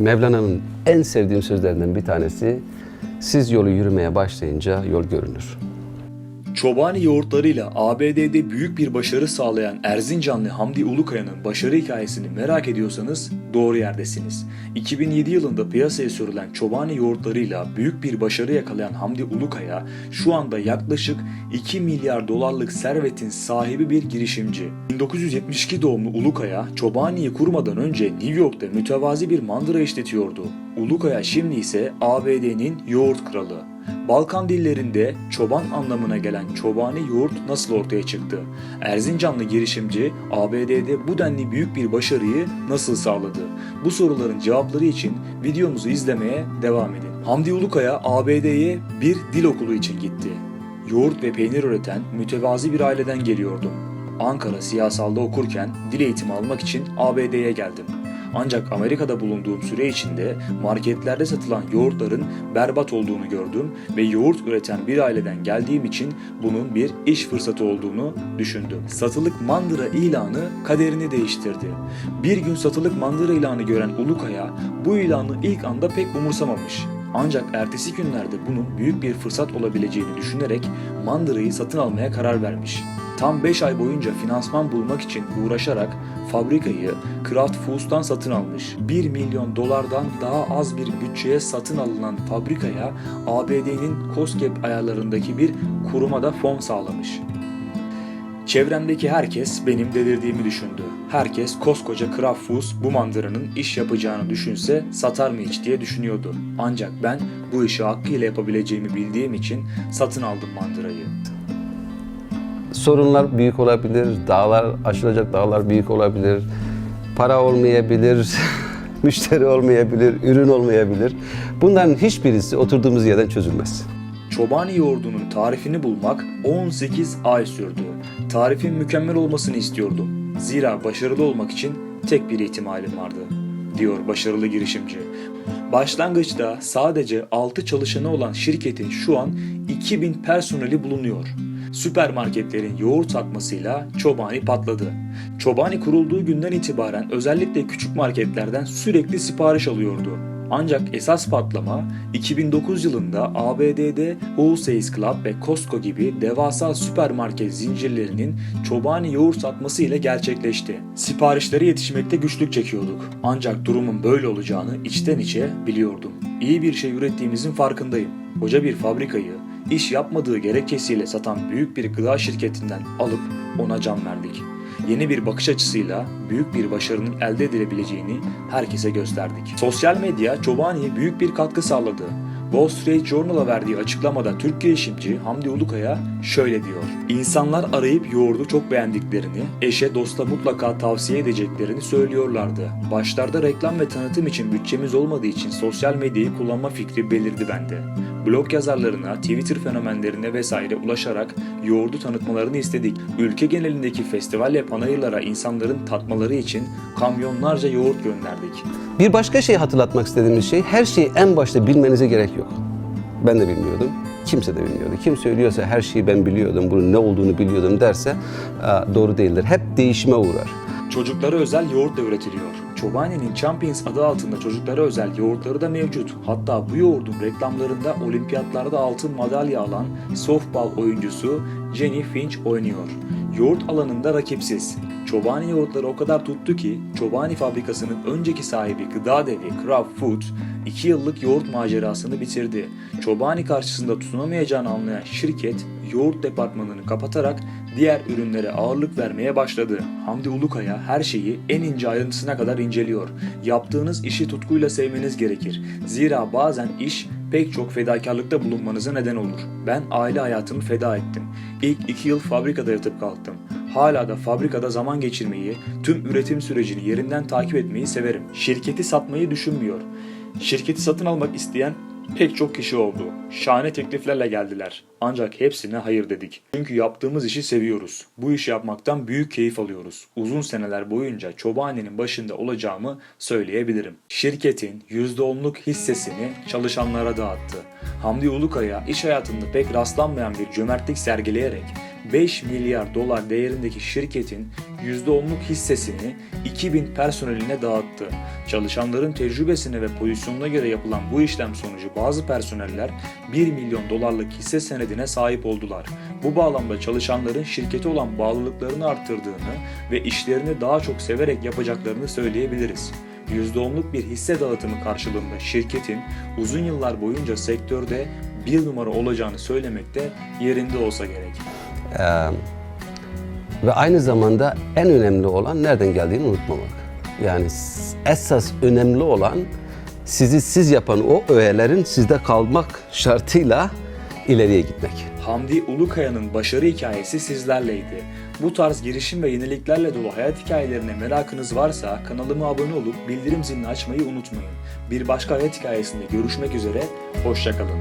Mevlana'nın en sevdiğim sözlerinden bir tanesi siz yolu yürümeye başlayınca yol görünür. Çobani yoğurtlarıyla ABD'de büyük bir başarı sağlayan Erzincanlı Hamdi Ulukaya'nın başarı hikayesini merak ediyorsanız doğru yerdesiniz. 2007 yılında piyasaya sürülen Çobani yoğurtlarıyla büyük bir başarı yakalayan Hamdi Ulukaya şu anda yaklaşık 2 milyar dolarlık servetin sahibi bir girişimci. 1972 doğumlu Ulukaya, Çobani'yi kurmadan önce New York'ta mütevazi bir mandıra işletiyordu. Ulukaya şimdi ise ABD'nin yoğurt kralı. Balkan dillerinde çoban anlamına gelen çobani yoğurt nasıl ortaya çıktı? Erzincanlı girişimci ABD'de bu denli büyük bir başarıyı nasıl sağladı? Bu soruların cevapları için videomuzu izlemeye devam edin. Hamdi Ulukaya ABD'ye bir dil okulu için gitti. Yoğurt ve peynir üreten mütevazi bir aileden geliyordum. Ankara siyasalda okurken dil eğitimi almak için ABD'ye geldim. Ancak Amerika'da bulunduğum süre içinde marketlerde satılan yoğurtların berbat olduğunu gördüm ve yoğurt üreten bir aileden geldiğim için bunun bir iş fırsatı olduğunu düşündüm. Satılık mandıra ilanı kaderini değiştirdi. Bir gün satılık mandıra ilanı gören Ulukaya bu ilanı ilk anda pek umursamamış. Ancak ertesi günlerde bunun büyük bir fırsat olabileceğini düşünerek mandırayı satın almaya karar vermiş. Tam 5 ay boyunca finansman bulmak için uğraşarak fabrikayı Kraft Foods'tan satın almış. 1 milyon dolardan daha az bir bütçeye satın alınan fabrikaya ABD'nin COSGAP ayarlarındaki bir kurumada fon sağlamış. Çevremdeki herkes benim delirdiğimi düşündü. Herkes koskoca Kraft Foods bu mandıranın iş yapacağını düşünse satar mı hiç diye düşünüyordu. Ancak ben bu işi hakkıyla yapabileceğimi bildiğim için satın aldım mandırayı. Sorunlar büyük olabilir, dağlar aşılacak dağlar büyük olabilir, para olmayabilir, müşteri olmayabilir, ürün olmayabilir. Bunların hiçbirisi oturduğumuz yerden çözülmez. Çobani yoğurdunun tarifini bulmak 18 ay sürdü. Tarifin mükemmel olmasını istiyordum. Zira başarılı olmak için tek bir ihtimalim vardı, diyor başarılı girişimci. Başlangıçta sadece 6 çalışanı olan şirketin şu an 2000 personeli bulunuyor. Süpermarketlerin yoğurt satmasıyla Çobani patladı. Çobani kurulduğu günden itibaren özellikle küçük marketlerden sürekli sipariş alıyordu. Ancak esas patlama 2009 yılında ABD'de Wholesale Club ve Costco gibi devasa süpermarket zincirlerinin Çobani yoğurt satması ile gerçekleşti. Siparişlere yetişmekte güçlük çekiyorduk. Ancak durumun böyle olacağını içten içe biliyordum. İyi bir şey ürettiğimizin farkındayım. Koca bir fabrikayı iş yapmadığı gerekçesiyle satan büyük bir gıda şirketinden alıp ona can verdik yeni bir bakış açısıyla büyük bir başarının elde edilebileceğini herkese gösterdik. Sosyal medya Çobani'ye büyük bir katkı sağladı. Wall Street Journal'a verdiği açıklamada Türk girişimci Hamdi Ulukaya şöyle diyor. İnsanlar arayıp yoğurdu çok beğendiklerini, eşe dosta mutlaka tavsiye edeceklerini söylüyorlardı. Başlarda reklam ve tanıtım için bütçemiz olmadığı için sosyal medyayı kullanma fikri belirdi bende. Blog yazarlarına, Twitter fenomenlerine vesaire ulaşarak yoğurdu tanıtmalarını istedik. Ülke genelindeki festival ve panayırlara insanların tatmaları için kamyonlarca yoğurt gönderdik. Bir başka şey hatırlatmak istediğimiz şey, her şeyi en başta bilmenize gerek yok. Ben de bilmiyordum. Kimse de bilmiyordu. Kim söylüyorsa her şeyi ben biliyordum, bunun ne olduğunu biliyordum derse doğru değildir. Hep değişime uğrar. Çocuklara özel yoğurt da üretiliyor. Chobani'nin Champions adı altında çocuklara özel yoğurtları da mevcut. Hatta bu yoğurdun reklamlarında olimpiyatlarda altın madalya alan softball oyuncusu Jenny Finch oynuyor. Yoğurt alanında rakipsiz. Çobani yoğurtları o kadar tuttu ki Çobani fabrikasının önceki sahibi gıda devi Kraft Foods 2 yıllık yoğurt macerasını bitirdi. Çobani karşısında tutunamayacağını anlayan şirket yoğurt departmanını kapatarak diğer ürünlere ağırlık vermeye başladı. Hamdi Ulukaya her şeyi en ince ayrıntısına kadar inceliyor. Yaptığınız işi tutkuyla sevmeniz gerekir. Zira bazen iş pek çok fedakarlıkta bulunmanıza neden olur. Ben aile hayatımı feda ettim. İlk iki yıl fabrikada yatıp kalktım. Hala da fabrikada zaman geçirmeyi, tüm üretim sürecini yerinden takip etmeyi severim. Şirketi satmayı düşünmüyor. Şirketi satın almak isteyen pek çok kişi oldu. Şahane tekliflerle geldiler. Ancak hepsine hayır dedik. Çünkü yaptığımız işi seviyoruz. Bu işi yapmaktan büyük keyif alıyoruz. Uzun seneler boyunca Çobani'nin başında olacağımı söyleyebilirim. Şirketin %10'luk hissesini çalışanlara dağıttı. Hamdi Ulukaya iş hayatında pek rastlanmayan bir cömertlik sergileyerek 5 milyar dolar değerindeki şirketin %10'luk hissesini 2000 personeline dağıttı. Çalışanların tecrübesine ve pozisyonuna göre yapılan bu işlem sonucu bazı personeller 1 milyon dolarlık hisse senedine sahip oldular. Bu bağlamda çalışanların şirkete olan bağlılıklarını arttırdığını ve işlerini daha çok severek yapacaklarını söyleyebiliriz. %10'luk bir hisse dağıtımı karşılığında şirketin uzun yıllar boyunca sektörde bir numara olacağını söylemek de yerinde olsa gerek. Ee, ve aynı zamanda en önemli olan nereden geldiğini unutmamak. Yani esas önemli olan sizi siz yapan o öğelerin sizde kalmak şartıyla ileriye gitmek. Hamdi Ulukaya'nın başarı hikayesi sizlerleydi. Bu tarz girişim ve yeniliklerle dolu hayat hikayelerine merakınız varsa kanalıma abone olup bildirim zilini açmayı unutmayın. Bir başka hayat hikayesinde görüşmek üzere, hoşçakalın.